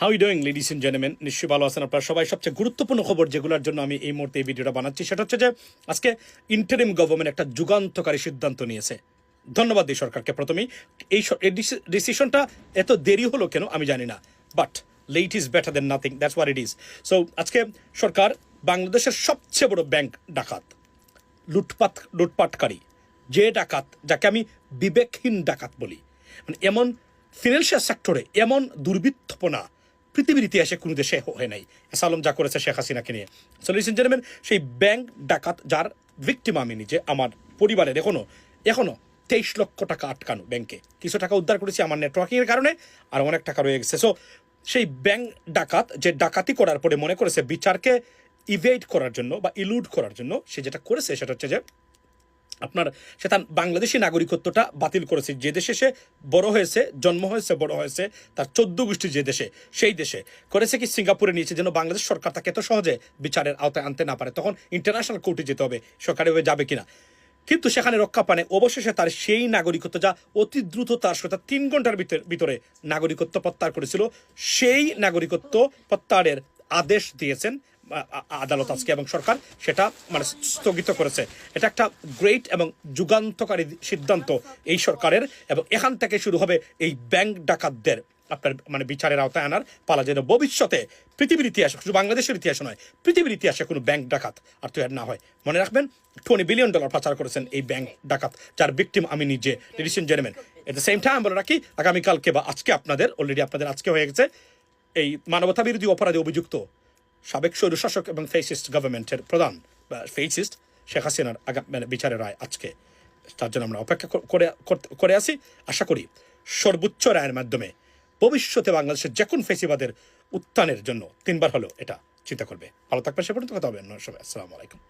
How doing ladies and gentleman নিশ্চয়ই ভালো আছেন আপনারা সবাই সবচেয়ে গুরুত্বপূর্ণ খবর যেগুলোর জন্য আমি এই মুহূর্তে এই ভিডিওটা বানাচ্ছি, সেটা হচ্ছে যে আজকে ইন্টারিম গভর্নমেন্ট একটা যুগান্তকারী সিদ্ধান্ত নিয়েছে। ধন্যবাদ দিই সরকারকে প্রথমেই। এই ডিসিশনটা এত দেরি হলো কেন আমি জানি না but late is better than nothing that's what it is so আজকে সরকার বাংলাদেশের সবচেয়ে বড় ব্যাংক ডাকাত লুটপাট লুটপাটকারী, যে ডাকাত, যাকে আমি বিবেকহীন ডাকাত বলি। মানে এমন ফিনান্সিয়াল সেক্টরে এমন দুর্বৃত্তপনা পৃথিবীর ইতিহাসে কোনো দেশে হয় নাই। সালম যা করেছে শেখ হাসিনাকে নিয়ে। সলিউশন জেনেমেন সেই ব্যাংক ডাকাত যার ভিক্টিম আমি নিজে, আমার পরিবারের এখনও এখনও তেইশ লক্ষ টাকা আটকানো ব্যাংকে কিছু টাকা উদ্ধার করেছি আমার নেটওয়ার্কিংয়ের কারণে, আর অনেক টাকা রয়ে গেছে। সো সেই ব্যাংক ডাকাত, যে ডাকাতি করার পরে মনে করেছে বিচারকে ইভেট করার জন্য বা ইলুড করার জন্য, সে যেটা করেছে সেটা হচ্ছে যে আপনার সে তার বাংলাদেশি নাগরিকত্বটা বাতিল করেছে। যে দেশে সে বড় হয়েছে, জন্ম হয়েছে, বড় হয়েছে, তার চোদ্দ গোষ্ঠী যে দেশে, সেই দেশে করেছে কি সিঙ্গাপুরে নিয়েছে যেন বাংলাদেশ সরকার তাকে এত সহজে বিচারের আওতায় আনতে না পারে। তখন ইন্টারন্যাশনাল কোর্টে যেতে হবে সরকারি যাবে কিনা। কিন্তু সেখানে রক্ষা পানে, অবশেষে তার সেই নাগরিকত্ব যা অতি দ্রুত তার সাথে তিন ঘণ্টার ভিতর নাগরিকত্ব প্রত্যাহার করেছিল, সেই নাগরিকত্ব প্রত্যাহারের আদেশ দিয়েছেন আদালত আজকে এবং সরকার সেটা মানে স্থগিত করেছে। এটা একটা গ্রেট এবং যুগান্তকারী সিদ্ধান্ত এই সরকারের এবং এখান থেকে শুরু হবে এই ব্যাংক ডাকাতদের। আপনার মানে বিচারের আওতায় আনার পালা যেন ভবিষ্যতে পৃথিবীর ইতিহাস, শুধু বাংলাদেশের ইতিহাস নয়, পৃথিবীর ইতিহাসে কোনো ব্যাংক ডাকাত আর তৈরি না হয়। মনে রাখবেন টোয়েন্টি বিলিয়ন ডলার পাচার করেছেন এই ব্যাংক ডাকাত, যার ভিকটিম আমি নিজে ladies gentleman at the same time বলে রাখি, আগামীকালকে বা আজকে আপনাদের অলরেডি আপনাদের আজকে হয়ে গেছে, এই মানবতা বিরোধী অপরাধে অভিযুক্ত সাবেক স্বৈরশাসক এবং ফেসিস্ট গভর্নমেন্টের প্রধান বা ফেসিস্ট শেখ হাসিনার আগামী মানে বিচারের রায় আজকে। তার জন্য আমরা অপেক্ষা করে করে আসি আশা করি সর্বোচ্চ রায়ের মাধ্যমে ভবিষ্যতে বাংলাদেশের যে কোন ফেসিবাদের উত্থানের জন্য তিনবার হলো এটা চিন্তা করবে। ভালো থাকবেন, সে পর্যন্ত কথা হবে। অন্য সময় আসসালামু আলাইকুম।